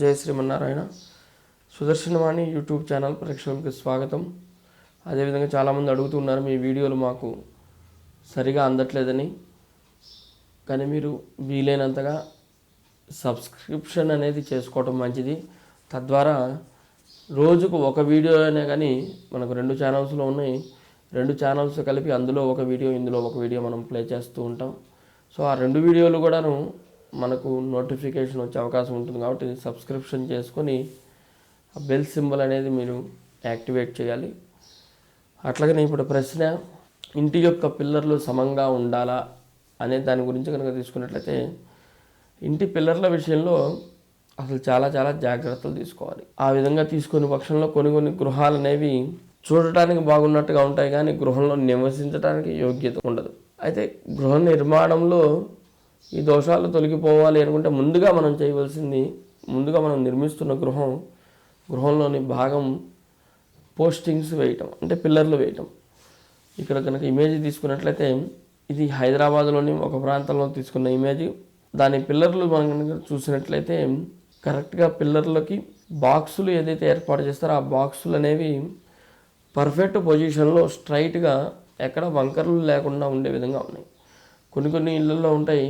జయ Srimannarayana. Sudarshanavani YouTube channel ప్రేక్షకులకు స్వాగతం. అదేవిధంగా చాలామంది అడుగుతున్నారు మీ వీడియోలు మాకు సరిగా అందట్లేదని. కానీ మీరు వీలైనంతగా సబ్స్క్రిప్షన్ అనేది చేసుకోవటం మంచిది. తద్వారా రోజుకు ఒక వీడియో అయినా కానీ మనకు రెండు ఛానల్స్లో ఉన్నాయి. రెండు ఛానల్స్ కలిపి అందులో ఒక వీడియో ఇందులో ఒక వీడియో మనం ప్లే చేస్తూ ఉంటాం. సో ఆ రెండు వీడియోలు కూడాను మనకు నోటిఫికేషన్ వచ్చే అవకాశం ఉంటుంది కాబట్టి సబ్స్క్రిప్షన్ చేసుకొని బెల్ సింబల్ అనేది మీరు యాక్టివేట్ చేయాలి. అట్లాగనే ఇప్పుడు ప్రశ్న ఇంటి యొక్క పిల్లర్లు సమంగా ఉండాలా అనే దాని గురించి కనుక తీసుకున్నట్లయితే ఇంటి పిల్లర్ల విషయంలో అసలు చాలా చాలా జాగ్రత్తలు తీసుకోవాలి. ఆ విధంగా తీసుకునే పక్షంలో కొన్ని కొన్ని గృహాలు అనేవి చూడటానికి బాగున్నట్టుగా ఉంటాయి కానీ గృహంలో నివసించడానికి యోగ్యత ఉండదు. అయితే గృహ నిర్మాణంలో ఈ దోషాలు తొలగిపోవాలి అనుకుంటే ముందుగా మనం చేయవలసింది ముందుగా మనం నిర్మిస్తున్న గృహం గృహంలోని భాగం పోస్టింగ్స్ వేయటం అంటే పిల్లర్లు వేయటం. ఇక్కడ కనుక ఇమేజ్ తీసుకున్నట్లయితే ఇది హైదరాబాద్లోని ఒక ప్రాంతంలో తీసుకున్న ఇమేజ్ దాని పిల్లర్లు మనం కనుక చూసినట్లయితే కరెక్ట్గా పిల్లర్లకి బాక్సులు ఏదైతే ఏర్పాటు చేస్తారో ఆ బాక్సులు అనేవి పర్ఫెక్ట్ పొజిషన్లో స్ట్రైట్గా ఎక్కడ వంకర్లు లేకుండా ఉండే విధంగా ఉన్నాయి. కొన్ని కొన్ని ఇళ్ళల్లో ఉంటాయి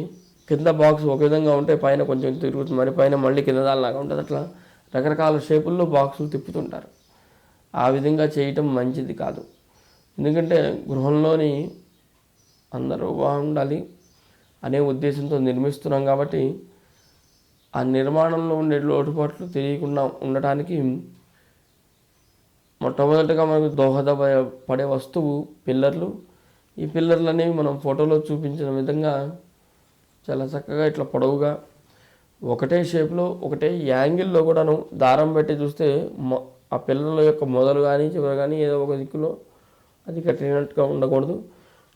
కింద బాక్స్ ఒక విధంగా ఉంటే పైన కొంచెం తిరుగుతుంది. మరి పైన మళ్ళీ కింద దానిలాగా ఉంటుంది అట్లా. రకరకాల షేపుల్లో బాక్సులు తిప్పుతుంటారు. ఆ విధంగా చేయటం మంచిది కాదు. ఎందుకంటే గృహంలోని అందరూ బాగుండాలి అనే ఉద్దేశంతో నిర్మిస్తున్నాం కాబట్టి ఆ నిర్మాణంలో ఉండే లోటుపాట్లు తెలియకుండా ఉండటానికి మొట్టమొదటిగా మనకు దోహదపడే పడే వస్తువు పిల్లర్లు. ఈ పిల్లర్లు అనేవి మనం ఫోటోలో చూపించిన విధంగా చాలా చక్కగా ఇట్లా పొడవుగా ఒకటే షేప్లో ఒకటే యాంగిల్లో కూడాను దారం పెట్టి చూస్తే ఆ పిల్లల యొక్క మొదలు కానీ చివరి కానీ ఏదో ఒక దిక్కులో అది కట్టినట్టుగా ఉండకూడదు.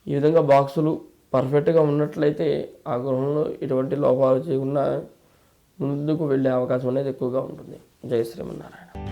ఈ విధంగా బాక్సులు పర్ఫెక్ట్గా ఉన్నట్లయితే ఆ గృహంలో ఎటువంటి లోపాలు చేయకుండా ముందుకు వెళ్ళే అవకాశం అనేది ఎక్కువగా ఉంటుంది. జయ శ్రీమన్నారాయణ.